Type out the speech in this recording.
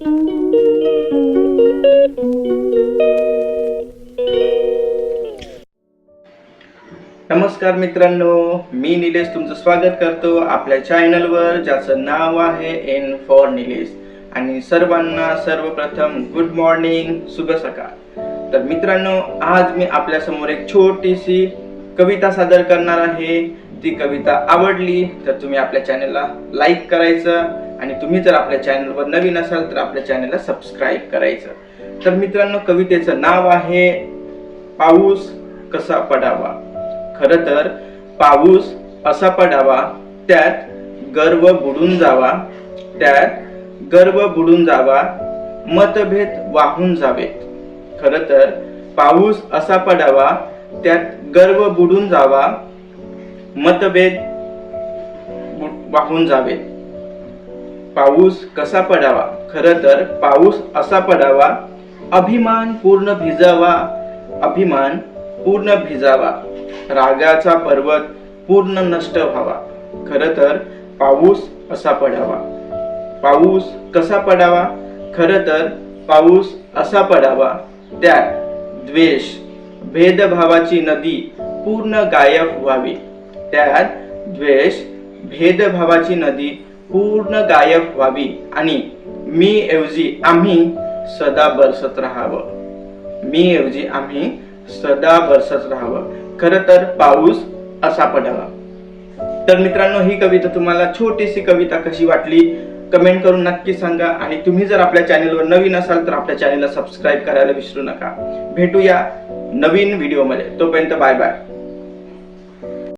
नमस्कार मित्रांनो मी निलेश तुमचं स्वागत करतो आपल्या चॅनलवर ज्याचं नाव आहे एन फॉर निलेश. आणि सर्वांना सर्वप्रथम गुड मॉर्निंग शुभ सकाळ. तर मित्रांनो आज मी आपल्यासमोर एक छोटीशी कविता सादर करणार आहे. ती कविता आवडली तर तुम्ही आपल्या चॅनलला लाईक करायचं आणि तुम्ही जर आपल्या चॅनलवर नवीन असाल तर आपल्या चॅनलला सबस्क्राईब करायचं. तर मित्रांनो कवितेचं नाव आहे पाऊस कसा पडावा? खर तर पाऊस असा पडावा त्यात गर्व बुडून जावा त्यात गर्व बुडून जावा मतभेद वाहून जावेत. खर तर पाऊस असा पडावा त्यात गर्व बुडून जावा मतभेद वाहून जावेत. पाऊस कसा पडावा? खर तर पाऊस असा पडावा अभिमान पूर्ण भिजावा अभिमान पूर्ण भिजावा. रागाचा पर्वत पूर्ण नष्ट व्हावा. खर तर पाऊस असा पडावा. पाऊस कसा पडावा? खर तर पाऊस असा पडावा. त्यात द्वेष भेदभावाची नदी पूर्ण गायब व्हावी. त्यात द्वेष भेदभावाची नदी पूर्ण गायब व्हावी आणि मी ऐवजी आम्ही सदा बरसत राहावं. मी ऐवजी आम्ही सदा बरसत राहावं. खर तर पाऊस असा पडावा. तर मित्रांनो ही कविता तुम्हाला छोटीशी कविता कशी वाटली? कमेंट करून नक्की सांगा आणि तुम्ही जर आपल्या चॅनलवर नवीन असाल तर आपल्या चॅनलला सबस्क्राईब करायला विसरू नका. भेटूया नवीन व्हिडिओमध्ये. तोपर्यंत बाय बाय.